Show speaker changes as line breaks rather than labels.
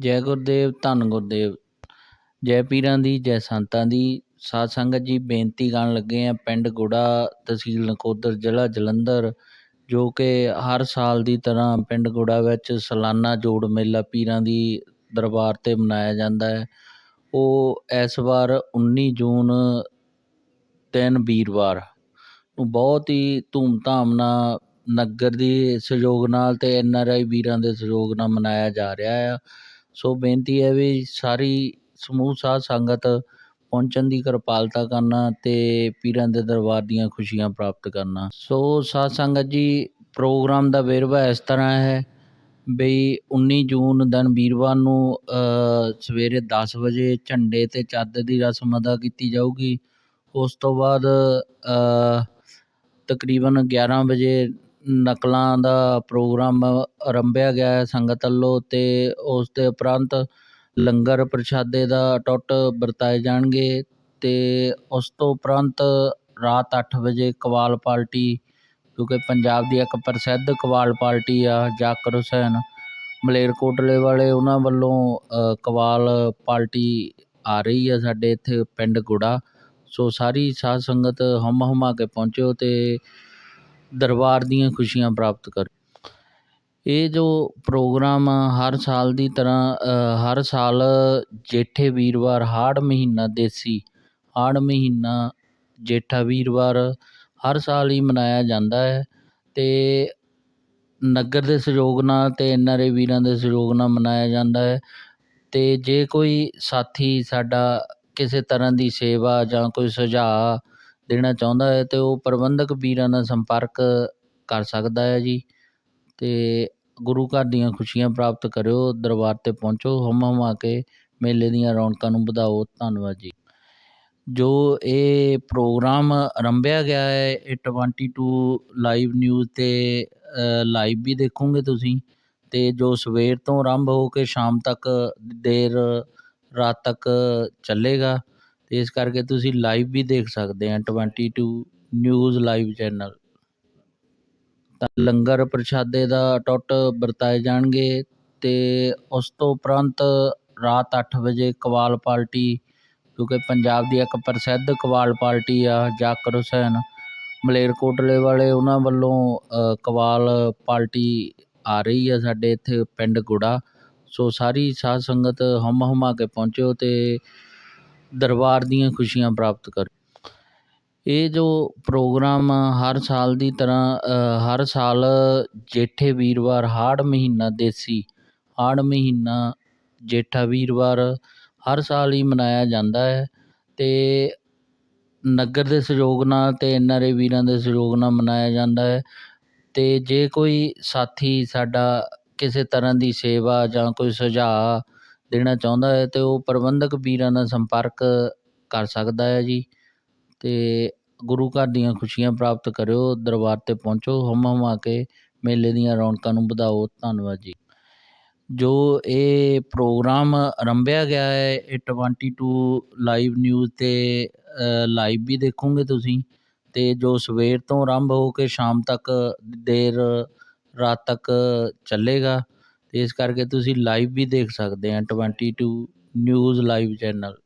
ਜੈ ਗੁਰਦੇਵ, ਧੰਨ ਗੁਰਦੇਵ। ਜੈ ਪੀਰਾਂ ਦੀ, ਜੈ ਸੰਤਾਂ ਦੀ। ਸਾਧ ਸੰਗਤ ਜੀ, ਬੇਨਤੀ ਕਰਨ ਲੱਗੇ ਹਾਂ ਪਿੰਡ ਗੁੜਾ ਤਹਿਸੀਲ ਨਕੋਦਰ, ਜ਼ਿਲ੍ਹਾ ਜਲੰਧਰ, ਜੋ ਕਿ ਹਰ ਸਾਲ ਦੀ ਤਰ੍ਹਾਂ ਪਿੰਡ ਗੁੜਾ ਵਿੱਚ ਸਲਾਨਾ ਜੋੜ ਮੇਲਾ ਪੀਰਾਂ ਦੀ ਦਰਬਾਰ 'ਤੇ ਮਨਾਇਆ ਜਾਂਦਾ ਹੈ। ਉਹ ਇਸ ਵਾਰ 19 ਜੂਨ ਦਿਨ ਵੀਰਵਾਰ ਨੂੰ ਬਹੁਤ ਹੀ ਧੂਮਧਾਮ ਨਾਲ ਨਗਰ ਦੀ ਸਹਿਯੋਗ ਨਾਲ ਅਤੇ ਐੱਨ ਆਰ ਆਈ ਵੀਰਾਂ ਦੇ ਸਹਿਯੋਗ ਨਾਲ ਮਨਾਇਆ ਜਾ ਰਿਹਾ ਆ। ਸੋ ਬੇਨਤੀ ਹੈ ਵੀ ਸਾਰੀ ਸਮੂਹ ਸਾਧ ਸੰਗਤ ਪਹੁੰਚਣ ਦੀ ਕਿਰਪਾਲਤਾ ਕਰਨਾ ਅਤੇ ਪੀਰਾਂ ਦੇ ਦਰਬਾਰ ਦੀਆਂ ਖੁਸ਼ੀਆਂ ਪ੍ਰਾਪਤ ਕਰਨਾ। ਸੋ ਸਾਧ ਸੰਗਤ ਜੀ, ਪ੍ਰੋਗਰਾਮ ਦਾ ਵੇਰਵਾ ਇਸ ਤਰ੍ਹਾਂ ਹੈ ਬਈ 19 ਜੂਨ ਦਿਨ ਵੀਰਵਾਰ ਨੂੰ ਸਵੇਰੇ ਦਸ ਵਜੇ ਝੰਡੇ ਅਤੇ ਚਾਦਰ ਦੀ ਰਸਮ ਅਦਾ ਕੀਤੀ ਜਾਊਗੀ। ਉਸ ਤੋਂ ਬਾਅਦ ਤਕਰੀਬਨ 11 ਵਜੇ ਨਕਲਾਂ ਦਾ ਪ੍ਰੋਗਰਾਮ ਆਰੰਭਿਆ ਗਿਆ ਹੈ ਸੰਗਤ ਵੱਲੋਂ ਅਤੇ ਉਸ ਦੇ ਉਪਰੰਤ ਲੰਗਰ ਪ੍ਰਸ਼ਾਦੇ ਦਾ ਅਟੁੱਟ ਵਰਤਾਏ ਜਾਣਗੇ ਅਤੇ ਉਸ ਤੋਂ ਉਪਰੰਤ ਰਾਤ ਅੱਠ ਵਜੇ ਕਵਾਲ ਪਾਲਟੀ, ਕਿਉਂਕਿ ਪੰਜਾਬ ਦੀ ਇੱਕ ਪ੍ਰਸਿੱਧ ਕਵਾਲ ਪਾਰਟੀ ਆ, ਜ਼ਾਕਰ ਹੁਸੈਨ ਮਲੇਰਕੋਟਲੇ ਵਾਲੇ, ਉਹਨਾਂ ਵੱਲੋਂ ਕਵਾਲ ਪਾਰਟੀ ਆ ਰਹੀ ਆ ਸਾਡੇ ਇੱਥੇ ਪਿੰਡ ਗੁੜਾ। ਸੋ ਸਾਰੀ ਸਾਧ ਸੰਗਤ ਹੁੰਮ ਹੁਮਾ ਕੇ ਪਹੁੰਚੋ ਅਤੇ ਦਰਬਾਰ ਦੀਆਂ ਖੁਸ਼ੀਆਂ ਪ੍ਰਾਪਤ ਕਰ। ਇਹ ਜੋ ਪ੍ਰੋਗਰਾਮ ਆ, ਹਰ ਸਾਲ ਦੀ ਤਰ੍ਹਾਂ ਹਰ ਸਾਲ ਜੇਠੇ ਵੀਰਵਾਰ ਹਾੜ੍ਹ ਮਹੀਨਾ ਦੇਸੀ ਹਾੜ੍ਹ ਮਹੀਨਾ ਜੇਠਾ ਵੀਰਵਾਰ ਹਰ ਸਾਲ ਹੀ ਮਨਾਇਆ ਜਾਂਦਾ ਹੈ ਅਤੇ ਨਗਰ ਦੇ ਸਹਿਯੋਗ ਨਾਲ ਅਤੇ ਐਨ ਆਰ ਆਈ ਵੀਰਾਂ ਦੇ ਸਹਿਯੋਗ ਨਾਲ ਮਨਾਇਆ ਜਾਂਦਾ ਹੈ ਅਤੇ ਜੇ ਕੋਈ ਸਾਥੀ ਸਾਡਾ ਕਿਸੇ ਤਰ੍ਹਾਂ ਦੀ ਸੇਵਾ ਜਾਂ ਕੋਈ ਸੁਝਾਅ ਦੇਣਾ ਚਾਹੁੰਦਾ ਹੈ ਅਤੇ ਉਹ ਪ੍ਰਬੰਧਕ ਵੀਰਾਂ ਨਾਲ ਸੰਪਰਕ ਕਰ ਸਕਦਾ ਹੈ ਜੀ ਅਤੇ ਗੁਰੂ ਘਰ ਦੀਆਂ ਖੁਸ਼ੀਆਂ ਪ੍ਰਾਪਤ ਕਰਿਓ, ਦਰਬਾਰ 'ਤੇ ਪਹੁੰਚੋ, ਹੁੰਮ ਹੁਮਾ ਕੇ ਮੇਲੇ ਦੀਆਂ ਰੌਣਕਾਂ ਨੂੰ ਵਧਾਓ। ਧੰਨਵਾਦ ਜੀ। ਜੋ ਇਹ ਪ੍ਰੋਗਰਾਮ ਆਰੰਭਿਆ ਗਿਆ ਹੈ, ਇਹ ਟਵੰਟੀ ਟੂ ਲਾਈਵ ਨਿਊਜ਼ 'ਤੇ ਲਾਈਵ ਵੀ ਦੇਖੋਗੇ ਤੁਸੀਂ ਅਤੇ ਜੋ ਸਵੇਰ ਤੋਂ ਆਰੰਭ ਹੋ ਕੇ ਸ਼ਾਮ ਤੱਕ, ਦੇਰ ਰਾਤ ਤੱਕ ਚੱਲੇਗਾ ਅਤੇ ਇਸ ਕਰਕੇ ਤੁਸੀਂ ਲਾਈਵ ਵੀ ਦੇਖ ਸਕਦੇ ਆ twenty two news live channel ਤਾਂ ਲੰਗਰ ਪ੍ਰਸ਼ਾਦੇ ਦਾ ਟੁੱਟ ਵਰਤਾਏ ਜਾਣਗੇ ਅਤੇ ਉਸ ਤੋਂ ਉਪਰੰਤ ਰਾਤ ਅੱਠ ਵਜੇ ਕਵਾਲ ਪਾਲਟੀ ਕਿਉਂਕਿ ਪੰਜਾਬ ਦੀ ਇੱਕ ਪ੍ਰਸਿੱਧ ਕਵਾਲ ਪਾਰਟੀ ਆ ਜ਼ਾਕਰ ਹੁਸੈਨ ਮਲੇਰਕੋਟਲੇ ਵਾਲੇ ਉਹਨਾਂ ਵੱਲੋਂ ਕਵਾਲ ਪਾਰਟੀ ਆ ਰਹੀ ਆ ਸਾਡੇ ਇੱਥੇ ਪਿੰਡ ਗੁੜਾ। ਸੋ ਸਾਰੀ ਸਾਧ ਸੰਗਤ ਹੁੰਮ ਹੁਮਾ ਕੇ ਪਹੁੰਚਿਓ ਅਤੇ ਦਰਬਾਰ ਦੀਆਂ ਖੁਸ਼ੀਆਂ ਪ੍ਰਾਪਤ ਕਰ। ਇਹ ਜੋ ਪ੍ਰੋਗਰਾਮ ਹਰ ਸਾਲ ਦੀ ਤਰ੍ਹਾਂ ਹਰ ਸਾਲ ਜੇਠੇ ਵੀਰਵਾਰ, ਹਾੜ ਮਹੀਨਾ ਦੇਸੀ, ਹਾੜ ਮਹੀਨਾ ਜੇਠਾ ਵੀਰਵਾਰ ਹਰ ਸਾਲ ਹੀ ਮਨਾਇਆ ਜਾਂਦਾ ਹੈ ਅਤੇ ਨਗਰ ਦੇ ਸਹਿਯੋਗ ਨਾਲ ਅਤੇ ਐਨ ਆਰ ਆਈ ਵੀਰਾਂ ਦੇ ਸਹਿਯੋਗ ਨਾਲ ਮਨਾਇਆ ਜਾਂਦਾ ਹੈ ਅਤੇ ਜੇ ਕੋਈ ਸਾਥੀ ਸਾਡਾ ਕਿਸੇ ਤਰ੍ਹਾਂ ਦੀ ਸੇਵਾ ਜਾਂ ਕੋਈ ਸੁਝਾਅ ਦੇਣਾ ਚਾਹੁੰਦਾ ਹੈ ਅਤੇ ਉਹ ਪ੍ਰਬੰਧਕ ਵੀਰਾਂ ਨਾਲ ਸੰਪਰਕ ਕਰ ਸਕਦਾ ਹੈ ਜੀ। ਅਤੇ ਗੁਰੂ ਘਰ ਦੀਆਂ ਖੁਸ਼ੀਆਂ ਪ੍ਰਾਪਤ ਕਰਿਓ, ਦਰਬਾਰ 'ਤੇ ਪਹੁੰਚੋ, ਹੁੰਮ ਹੁਮਾ ਕੇ ਮੇਲੇ ਦੀਆਂ ਰੌਣਕਾਂ ਨੂੰ ਵਧਾਓ। ਧੰਨਵਾਦ ਜੀ। ਜੋ ਇਹ ਪ੍ਰੋਗਰਾਮ ਆਰੰਭਿਆ ਗਿਆ ਹੈ, ਇਹ ਟਵੰਟੀ ਟੂ ਲਾਈਵ ਨਿਊਜ਼ 'ਤੇ ਲਾਈਵ ਵੀ ਦੇਖੋਗੇ ਤੁਸੀਂ ਅਤੇ ਜੋ ਸਵੇਰ ਤੋਂ ਆਰੰਭ ਹੋ ਕੇ ਸ਼ਾਮ ਤੱਕ, ਦੇਰ ਰਾਤ ਤੱਕ ਚੱਲੇਗਾ ਅਤੇ ਇਸ ਕਰਕੇ ਤੁਸੀਂ ਲਾਈਵ ਵੀ ਦੇਖ ਸਕਦੇ ਆ twenty two news live channel